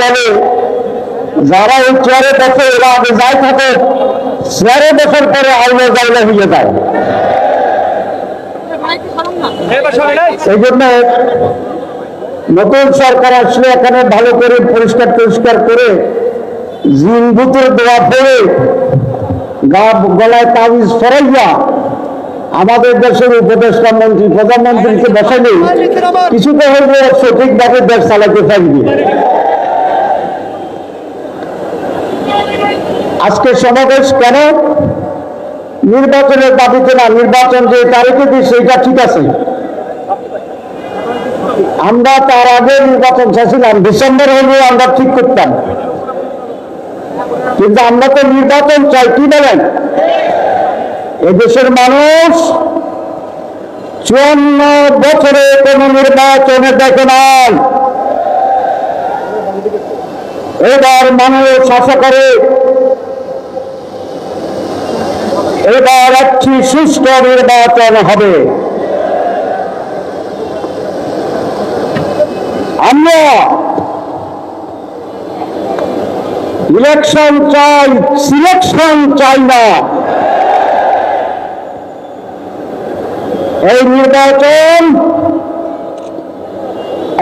বলে, যারা চেয়ারে বসে এরা আগে যাই থাকে চেয়ারে বছর পরে আইনে জায়গা হয়ে যায়। জন্য নতুন সরকার আসলে এখানে ভালো করে পরিষ্কার পরিষ্কার করে জিন বুতের দেওয়া পড়ে গা গলায় তাবিজ সরাইয়া আমাদের দেশের উপদেষ্টা মন্ত্রী, প্রধানমন্ত্রীকে বসালে কিছুতে হইলে সঠিকভাবে দেশ চালাতে থাকবে আজকে সমাবেশ কেন? নির্বাচনের দাবিতে না, নির্বাচন যে তারিখে দিই, সেইটা ঠিক আছে। আমরা তার আগে নির্বাচন চাইছিলাম, ডিসেম্বর হলে আমরা ঠিক করতাম। কিন্তু আমরা তো নির্বাচন চাই, কি বলেন? এদেশের মানুষ চুয়ান্ন বছরে কোন নির্বাচনে দেখে নাই। এবার মানুষ আশা করে এবার একটি সুষ্ঠু নির্বাচন হবে। আমরা ইলেকশন চাই, সিলেকশন চাই না। এই নির্বাচন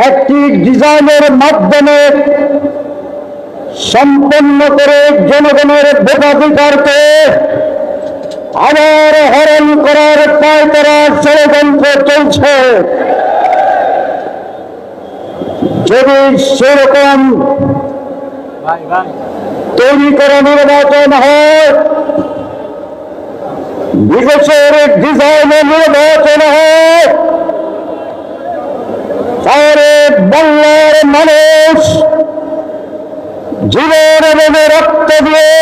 একটি ডিজাইনের মাধ্যমে সম্পন্ন করে জনগণের ভোটাধিকারকে আবার হরণ করার পায় করার ষড়যন্ত্র চলছে। যদি সেরকম তৈরি করা নির্বাচন হয় বিদেশের ডিজাইনে নির্বাচন হয়। বাংলার মানুষ জীবন এবং রক্ত দিয়ে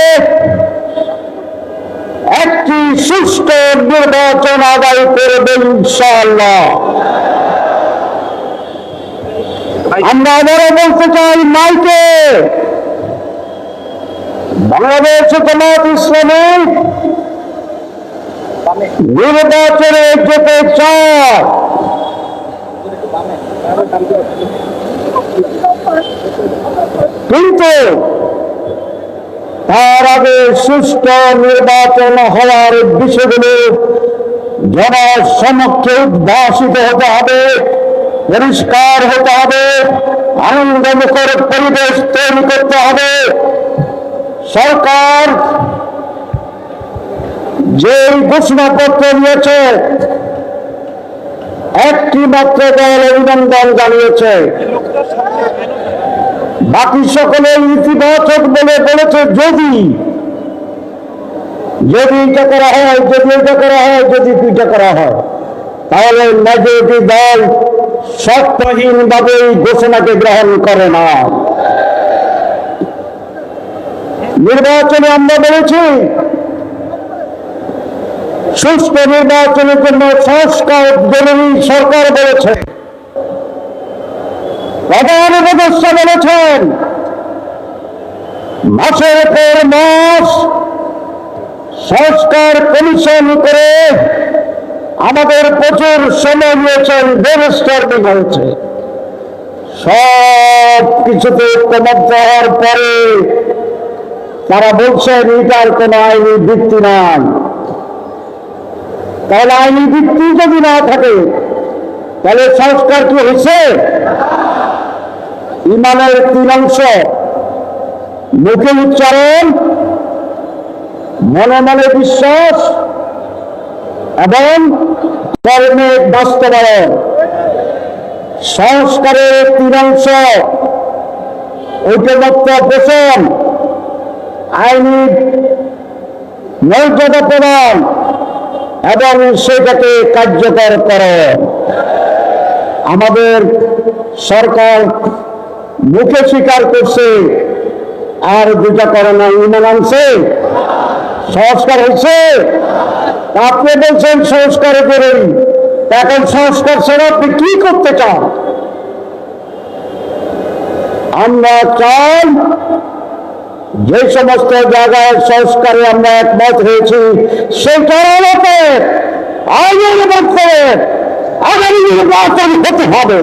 একটি সুষ্ঠু নির্বাচন আদায় করবে ইনশাআল্লাহ। আমরা আবারও বলতে চাই মাইকে। বাংলাদেশ জামাত ইসলামী নির্বাচনে যেতে চায়। কিন্তু তার আগে সুষ্ঠু নির্বাচন হওয়ার বিষয়গুলো জনসমক্ষে উদ্ভাসিত হতে হবে, পরিষ্কার হতে হবে, আনন্দমুখর পরিবেশ তৈরি করতে হবে। সরকার যে ঘোষণাপত্র দিয়েছে, একটি মাত্র দল অভিনন্দন জানিয়েছে। বাকি সকলে ইতিবাচক বলে বলেছে, যদি যদি এটা করা হয়, যদি এটা করা হয়, যদি দুইটা করা হয়, তাহলে মেজরিটি দল সত্যহীন ভাবে এই ঘোষণাকে গ্রহণ করে না। নির্বাচনে আমরা বলেছি সুস্থ নির্বাচনের জন্য সংস্কার জরুরি সরকার বলেছে। প্রধান উপদেষ্টা বলেছেন, মাসের পর মাস সংস্কার কমিশন করে আমাদের প্রচুর সময় নিয়েছেন ব্রেনস্টর্মিং হয়েছে। সব কিছুতে ঐক্যবদ্ধ হওয়ার পরে তারা বলছেন, এটার কোনো আইনি ভিত্তি নাই। তাহলে আইনি ভিত্তি যদি না থাকে, তাহলে সংস্কার কি হয়েছে? ইমানের তিন অংশ, মুখে উচ্চারণ, মনে মনে বিশ্বাস, এবং কর্মে বাস্তবায়ন। সংস্কারের তিন অংশ, ঐক্যমত্য পোষণ, আইনি মর্যাদা প্রদান। এবং সেটাকে কার্যকর করে। আমাদের সরকার মুখে স্বীকার করছে, আর দুটা করোনা ইমান আনছে। সংস্কার হয়েছে। আপনি বলছেন সংস্কার করুন এখন সংস্কার ছাড়া আপনি কি করতে চান? আমরা চাই যে সমস্ত জায়গায় সংস্কারে আমরা একমত হয়েছি সেটার আলোকে আইনের মাধ্যমে আগামী নির্বাচন হতে হবে।